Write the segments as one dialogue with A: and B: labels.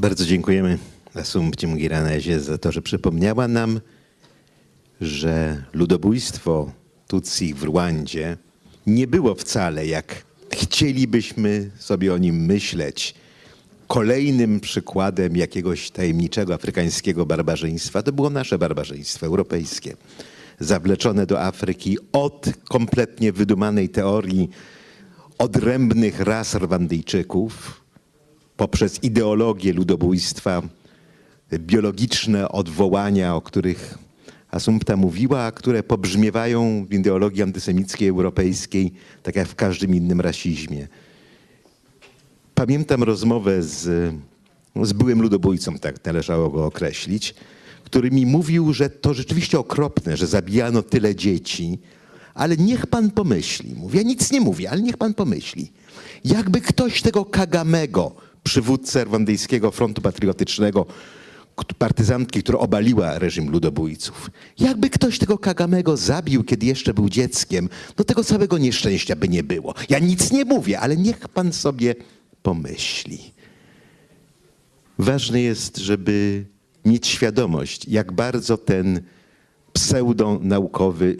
A: Bardzo dziękujemy Assumpcie Mugiranezie za to, że przypomniała nam, że ludobójstwo Tutsi w Rwandzie nie było wcale, jak chcielibyśmy sobie o nim myśleć, kolejnym przykładem jakiegoś tajemniczego afrykańskiego barbarzyństwa. To było nasze barbarzyństwo europejskie, zawleczone do Afryki od kompletnie wydumanej teorii odrębnych ras Rwandyjczyków, poprzez ideologię ludobójstwa, biologiczne odwołania, o których Asumpta mówiła, które pobrzmiewają w ideologii antysemickiej europejskiej, tak jak w każdym innym rasizmie. Pamiętam rozmowę z, z byłym ludobójcą, tak należało go określić, który mi mówił, że to rzeczywiście okropne, że zabijano tyle dzieci, ale niech pan pomyśli. Mówię, ja nic nie mówię, ale niech pan pomyśli. Jakby ktoś tego Kagamego, przywódcę Rwandyjskiego Frontu Patriotycznego, partyzantki, która obaliła reżim ludobójców. Jakby ktoś tego Kagamego zabił, kiedy jeszcze był dzieckiem, no tego całego nieszczęścia by nie było. Ja nic nie mówię, ale niech pan sobie pomyśli. Ważne jest, żeby mieć świadomość, jak bardzo ten pseudonaukowy,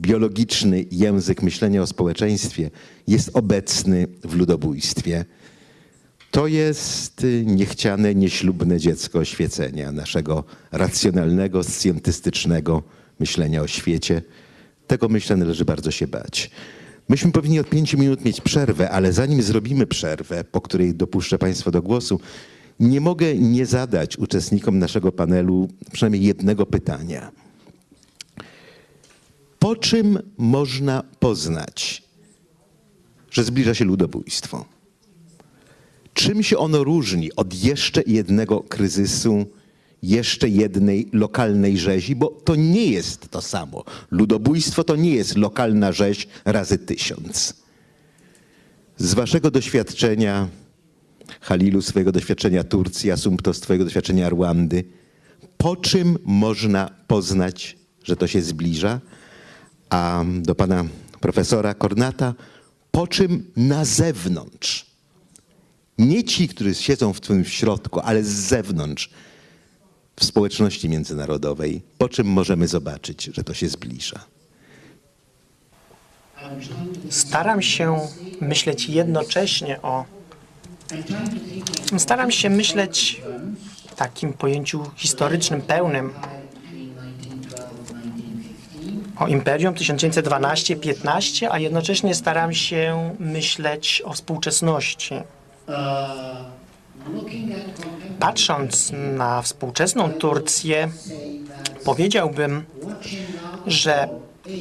A: biologiczny język myślenia o społeczeństwie jest obecny w ludobójstwie. To jest y, niechciane, nieślubne dziecko oświecenia naszego racjonalnego, scjentystycznego myślenia o świecie. Tego myślę należy bardzo się bać. Myśmy powinni od pięciu minut mieć przerwę, ale zanim zrobimy przerwę, po której dopuszczę Państwa do głosu, nie mogę nie zadać uczestnikom naszego panelu przynajmniej jednego pytania. Po czym można poznać, że zbliża się ludobójstwo? Czym się ono różni od jeszcze jednego kryzysu, jeszcze jednej lokalnej rzezi, bo to nie jest to samo. Ludobójstwo to nie jest lokalna rzeź razy tysiąc. Z waszego doświadczenia, Halilu, swojego doświadczenia Turcji, Asumpto, z twojego doświadczenia Rwandy, po czym można poznać, że to się zbliża? A do pana profesora Kornata, po czym na zewnątrz nie ci, którzy siedzą w tym środku, ale z zewnątrz, w społeczności międzynarodowej, po czym możemy zobaczyć, że to się zbliża.
B: Staram się myśleć jednocześnie o. Staram się myśleć w takim pojęciu historycznym, pełnym o Imperium 1912-15, a jednocześnie staram się myśleć o współczesności. Patrząc na współczesną Turcję, powiedziałbym, że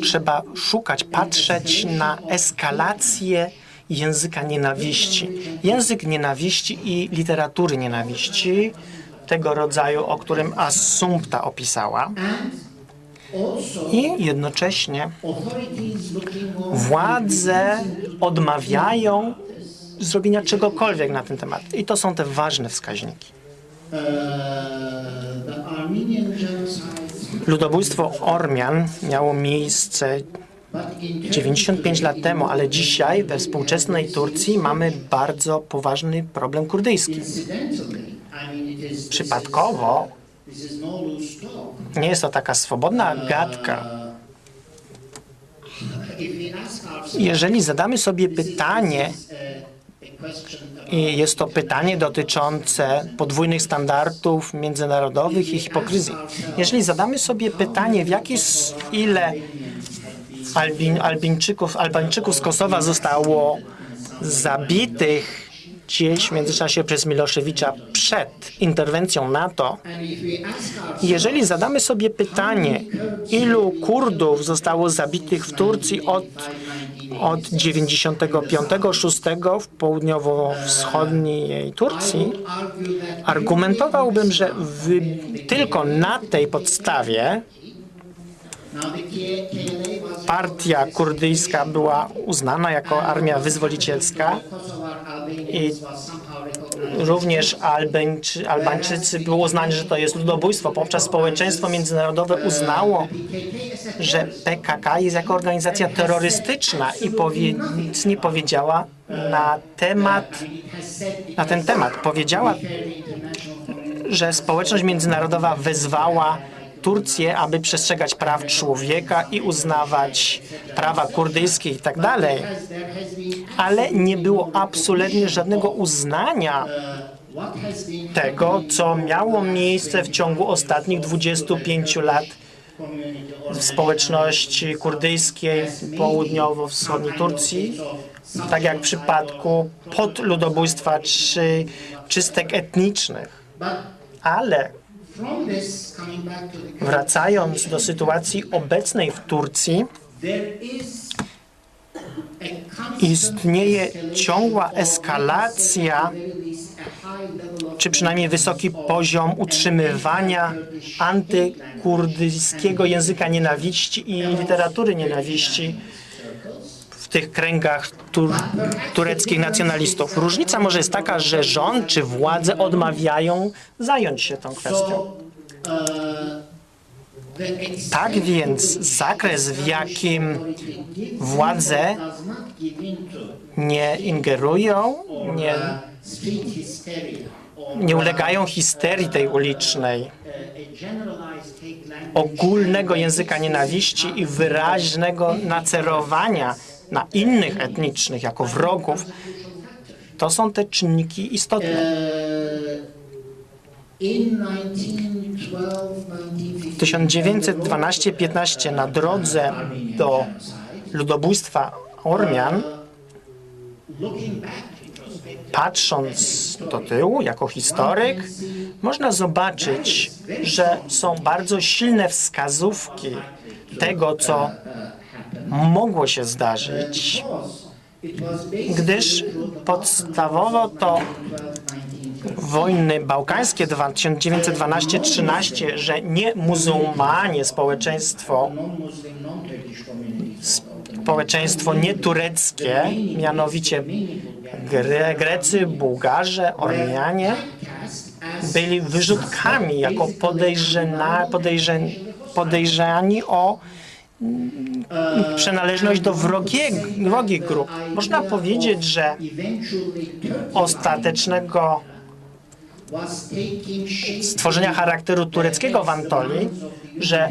B: trzeba szukać, patrzeć na eskalację języka nienawiści. Język nienawiści i literatury nienawiści, tego rodzaju, o którym Assumpta opisała. I jednocześnie władze odmawiają zrobienia czegokolwiek na ten temat. I to są te ważne wskaźniki. Ludobójstwo Ormian miało miejsce 95 lat temu, ale dzisiaj we współczesnej Turcji mamy bardzo poważny problem kurdyjski. Przypadkowo nie jest to taka swobodna gadka. Jeżeli zadamy sobie pytanie, i jest to pytanie dotyczące podwójnych standardów międzynarodowych i hipokryzji. Jeżeli zadamy sobie pytanie, w jaki ile Albin, Albińczyków, Albańczyków z Kosowa zostało zabitych gdzieś w międzyczasie przez Miloszewicza przed interwencją NATO, jeżeli zadamy sobie pytanie, ilu Kurdów zostało zabitych w Turcji od od 95-6 w południowo-wschodniej Turcji, argumentowałbym, że tylko na tej podstawie partia kurdyjska była uznana jako armia wyzwolicielska i również Albańczy, Albańczycy było uznane, że to jest ludobójstwo. Poprzez społeczeństwo międzynarodowe uznało, że PKK jest jako organizacja terrorystyczna i powie, nic nie powiedziała na temat, na ten temat. Powiedziała że społeczność międzynarodowa wezwała Turcję, aby przestrzegać praw człowieka i uznawać prawa kurdyjskie i tak dalej, ale nie było absolutnie żadnego uznania tego, co miało miejsce w ciągu ostatnich 25 lat w społeczności kurdyjskiej południowo-wschodniej Turcji, tak jak w przypadku podludobójstwa czy czystek etnicznych. Ale wracając do sytuacji obecnej w Turcji, istnieje ciągła eskalacja, czy przynajmniej wysoki poziom utrzymywania antykurdyjskiego języka nienawiści i literatury nienawiści w tych kręgach tur tureckich nacjonalistów. Różnica może jest taka, że rząd czy władze odmawiają zająć się tą kwestią. Tak więc zakres, w jakim władze nie ingerują, nie, nie ulegają histerii tej ulicznej, ogólnego języka nienawiści i wyraźnego nacerowania na innych etnicznych jako wrogów, to są te czynniki istotne. W 1912-15 na drodze do ludobójstwa Ormian, patrząc do tyłu jako historyk, można zobaczyć, że są bardzo silne wskazówki tego, co mogło się zdarzyć, gdyż podstawowo to wojny bałkańskie 1912-13, że nie muzułmanie, społeczeństwo, społeczeństwo nietureckie, mianowicie Gre Grecy, Bułgarze, Ormianie, byli wyrzutkami jako podejrzena, podejrze, podejrzani o przynależność do wrogiej, wrogich grup. Można powiedzieć, że ostatecznego stworzenia charakteru tureckiego w Antolii, że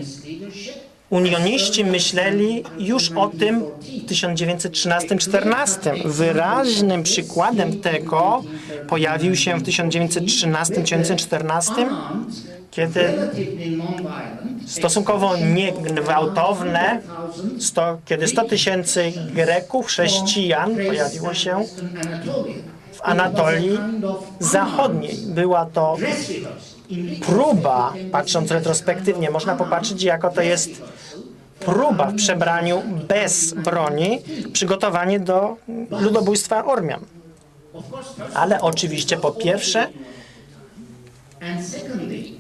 B: unioniści myśleli już o tym w 1913-14. Wyraźnym przykładem tego pojawił się w 1913-1914, kiedy stosunkowo niegwałtowne, sto, kiedy 100 tysięcy Greków, chrześcijan pojawiło się w Anatolii Zachodniej. Była to próba, patrząc retrospektywnie, można popatrzeć, jako to jest próba w przebraniu bez broni, przygotowanie do ludobójstwa Ormian. Ale oczywiście po pierwsze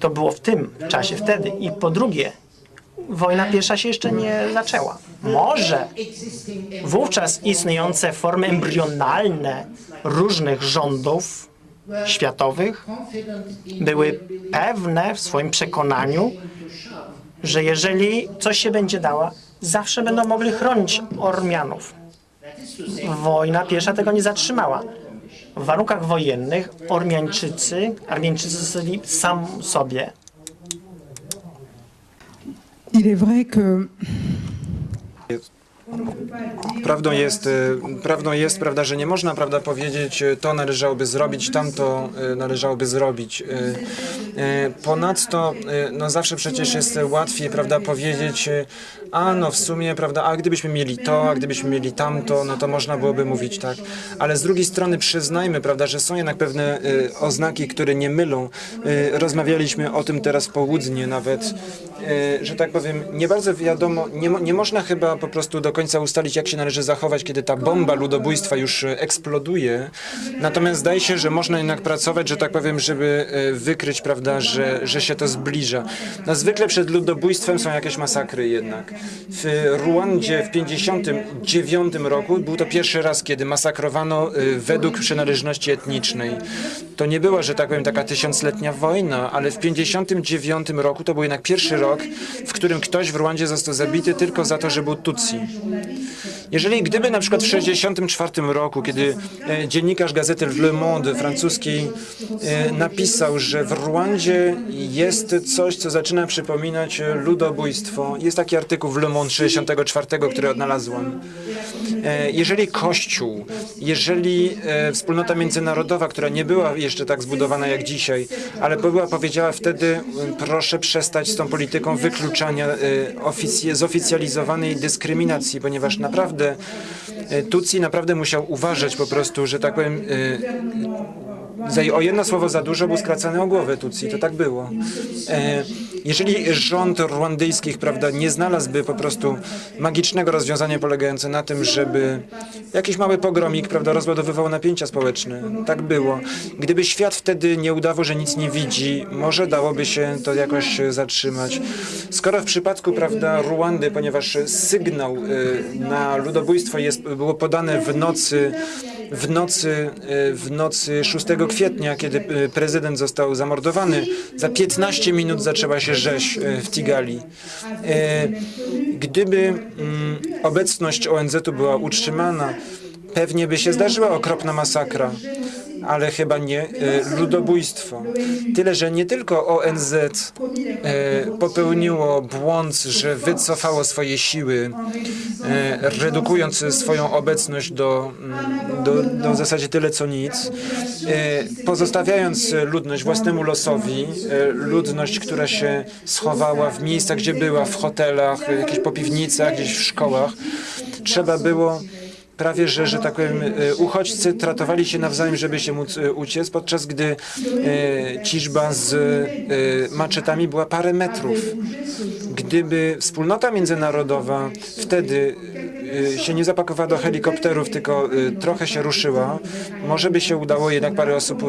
B: to było w tym czasie wtedy i po drugie wojna pierwsza się jeszcze nie zaczęła. Może wówczas istniejące formy embrionalne różnych rządów światowych były pewne w swoim przekonaniu, że jeżeli coś się będzie dało, zawsze będą mogli chronić Ormianów. Wojna pierwsza tego nie zatrzymała. W warunkach wojennych Ormiańczycy, Armieńczycy zostali sam sobie.
C: Il est vrai que
D: Prawdą jest, y, prawdą jest, prawda, że nie można, prawda, powiedzieć, y, to należałoby zrobić, tamto y, należałoby zrobić. Ponadto, no zawsze przecież jest łatwiej, prawda, powiedzieć, a no w sumie, prawda, a gdybyśmy mieli to, a gdybyśmy mieli tamto, no to można byłoby mówić tak. Ale z drugiej strony przyznajmy, prawda, że są jednak pewne y, oznaki, które nie mylą. Y, Rozmawialiśmy o tym teraz południe nawet, y, że tak powiem, nie bardzo wiadomo, nie, nie można chyba po prostu do końca ustalić, jak się należy zachować, kiedy ta bomba ludobójstwa już e, eksploduje. Natomiast zdaje się, że można jednak pracować, że tak powiem, żeby e, wykryć, prawda, że, że się to zbliża. No, zwykle przed ludobójstwem są jakieś masakry jednak. W Ruandzie w 59 roku był to pierwszy raz, kiedy masakrowano e, według przynależności etnicznej. To nie była, że tak powiem, taka tysiącletnia wojna, ale w 59 roku to był jednak pierwszy rok, w którym ktoś w Ruandzie został zabity tylko za to, że był Tutsi. Jeżeli gdyby na przykład w 1964 roku, kiedy e, dziennikarz gazety Le Monde francuskiej napisał, że w Rwandzie jest coś, co zaczyna przypominać ludobójstwo. Jest taki artykuł w Le Monde 64, który odnalazłem. Jeżeli Kościół, jeżeli e, wspólnota międzynarodowa, która nie była jeszcze tak zbudowana jak dzisiaj, ale była powiedziała wtedy, proszę przestać z tą polityką wykluczania e, ofic- zoficjalizowanej dyskryminacji, ponieważ naprawdę e, Tutsi naprawdę musiał uważać po prostu, że tak powiem, o jedno słowo za dużo był skracany o głowę Tutsi, to tak było. Jeżeli rząd rwandyjskich, prawda, nie znalazłby po prostu magicznego rozwiązania polegające na tym, żeby jakiś mały pogromik, prawda, rozładowywał napięcia społeczne, tak było. Gdyby świat wtedy nie udawał, że nic nie widzi, może dałoby się to jakoś zatrzymać. Skoro w przypadku, prawda, Ruandy, ponieważ sygnał e, na ludobójstwo jest, było podane w nocy w nocy, e, w nocy 6 kwietnia, kiedy e, prezydent został zamordowany, za 15 minut zaczęła się rzeź e, w Tigali. E, Gdyby mm, obecność ONZ-u była utrzymana, pewnie by się zdarzyła okropna masakra, ale chyba nie e, ludobójstwo. Tyle, że nie tylko ONZ e, popełniło błąd, że wycofało swoje siły, e, redukując swoją obecność do, mm, do, do w zasadzie tyle co nic, pozostawiając ludność własnemu losowi, ludność, która się schowała w miejscach, gdzie była, w hotelach, jakieś po piwnicach, gdzieś w szkołach. Trzeba było prawie, że, że tak powiem, e, uchodźcy tratowali się nawzajem, żeby się móc e, uciec, podczas gdy e, ciżba z maczetami była parę metrów. Gdyby wspólnota międzynarodowa wtedy się nie zapakowała do helikopterów, tylko trochę się ruszyła, może by się udało jednak parę osób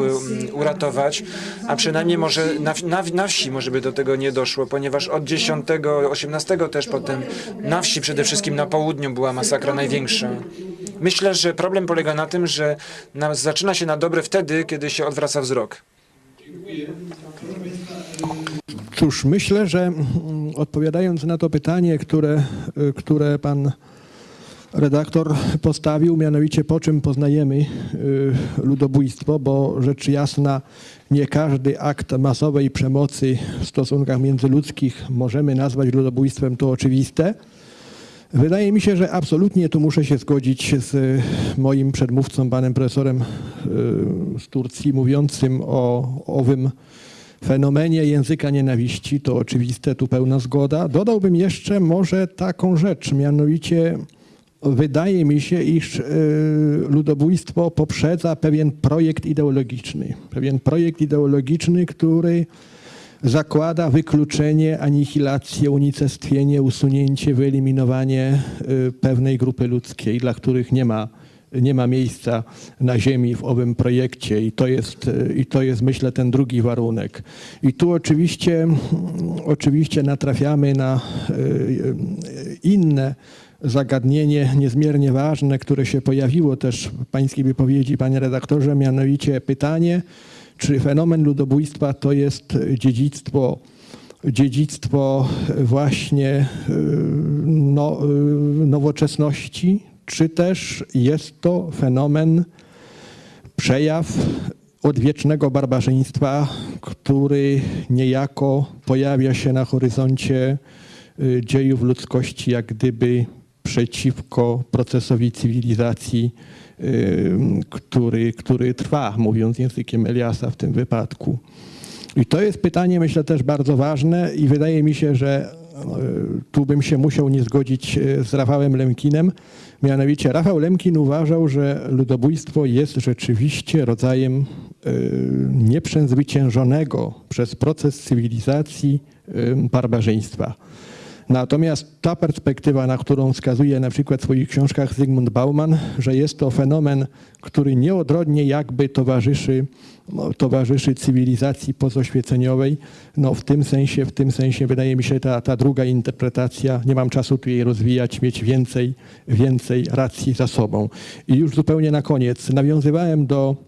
D: uratować, a przynajmniej może na, na, na wsi może by do tego nie doszło, ponieważ od 10, 18 też potem na wsi przede wszystkim na południu była masakra największa. Myślę, że problem polega na tym, że na, zaczyna się na dobre wtedy, kiedy się odwraca wzrok.
E: Cóż, myślę, że mm, odpowiadając na to pytanie, które, y, które pan redaktor postawił, mianowicie po czym poznajemy y, ludobójstwo, bo rzecz jasna nie każdy akt masowej przemocy w stosunkach międzyludzkich możemy nazwać ludobójstwem, to oczywiste. Wydaje mi się, że absolutnie tu muszę się zgodzić z moim przedmówcą, panem profesorem y, z Turcji, mówiącym o owym fenomenie języka nienawiści. To oczywiste, tu pełna zgoda. Dodałbym jeszcze może taką rzecz, mianowicie wydaje mi się, iż y, ludobójstwo poprzedza pewien projekt ideologiczny. Pewien projekt ideologiczny, który zakłada wykluczenie, anihilację, unicestwienie, usunięcie, wyeliminowanie y, pewnej grupy ludzkiej, dla których nie ma, nie ma miejsca na ziemi w owym projekcie i to jest, y, i to jest myślę ten drugi warunek. I tu oczywiście, mm, oczywiście natrafiamy na y, inne zagadnienie niezmiernie ważne, które się pojawiło też w pańskiej wypowiedzi, panie redaktorze, mianowicie pytanie, czy fenomen ludobójstwa to jest dziedzictwo, dziedzictwo właśnie y, no, y, nowoczesności, czy też jest to fenomen, przejaw odwiecznego barbarzyństwa, który niejako pojawia się na horyzoncie y, dziejów ludzkości, jak gdyby przeciwko procesowi cywilizacji, który, który trwa, mówiąc językiem Eliasa w tym wypadku. I to jest pytanie, myślę, też bardzo ważne i wydaje mi się, że y, tu bym się musiał nie zgodzić y, z Rafałem Lemkinem. Mianowicie Rafał Lemkin uważał, że ludobójstwo jest rzeczywiście rodzajem y, nieprzezwyciężonego przez proces cywilizacji y, barbarzyństwa. Natomiast ta perspektywa, na którą wskazuje na przykład w swoich książkach Zygmunt Bauman, że jest to fenomen, który nieodrodnie jakby towarzyszy, no, towarzyszy cywilizacji pozoświeceniowej, no w tym sensie, w tym sensie wydaje mi się ta, ta druga interpretacja, nie mam czasu tu jej rozwijać, mieć więcej, więcej racji za sobą. I już zupełnie na koniec nawiązywałem do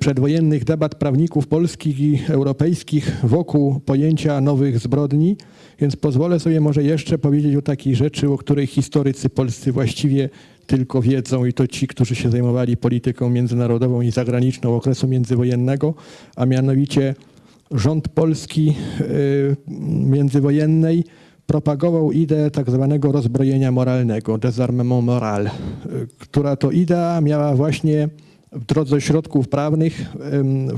E: przedwojennych debat prawników polskich i europejskich wokół pojęcia nowych zbrodni, więc pozwolę sobie może jeszcze powiedzieć o takiej rzeczy, o której historycy polscy właściwie tylko wiedzą i to ci, którzy się zajmowali polityką międzynarodową i zagraniczną okresu międzywojennego, a mianowicie rząd polski y, międzywojennej propagował ideę tak zwanego rozbrojenia moralnego, désarmement moral, y, która to idea miała właśnie w drodze środków prawnych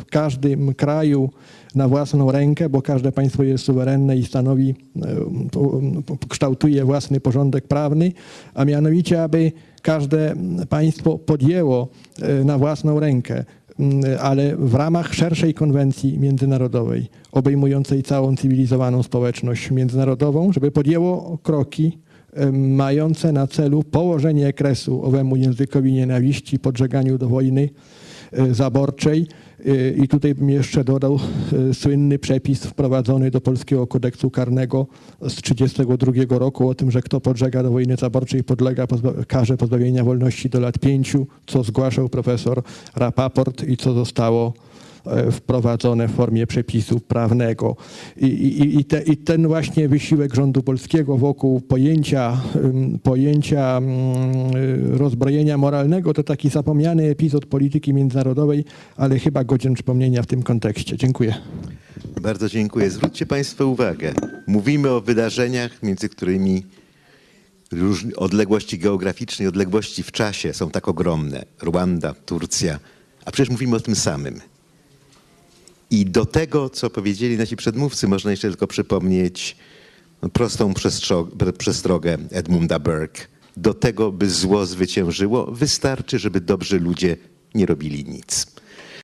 E: w każdym kraju na własną rękę, bo każde państwo jest suwerenne i stanowi, kształtuje własny porządek prawny, a mianowicie, aby każde państwo podjęło y, na własną rękę ale w ramach szerszej konwencji międzynarodowej, obejmującej całą cywilizowaną społeczność międzynarodową, żeby podjęło kroki mające na celu położenie kresu owemu językowi nienawiści, podżeganiu do wojny e, zaborczej. E, I tutaj bym jeszcze dodał e, słynny przepis wprowadzony do polskiego kodeksu karnego z 1932 roku o tym, że kto podżega do wojny zaborczej podlega karze pozbawienia wolności do lat pięciu, co zgłaszał profesor Rapaport i co zostało wprowadzone w formie przepisu prawnego. I, i, i, te, I ten właśnie wysiłek rządu polskiego wokół pojęcia, pojęcia ym, y, rozbrojenia moralnego to taki zapomniany epizod polityki międzynarodowej, ale chyba godzien przypomnienia w tym kontekście. Dziękuję.
A: Bardzo dziękuję. Zwróćcie Państwo uwagę. Mówimy o wydarzeniach, między którymi odległości geograficzne i odległości w czasie są tak ogromne. Rwanda, Turcja, a przecież mówimy o tym samym. I do tego, co powiedzieli nasi przedmówcy, można jeszcze tylko przypomnieć no, prostą przestrogę Edmunda Burke. Do tego, by zło zwyciężyło, wystarczy, żeby dobrzy ludzie nie robili nic.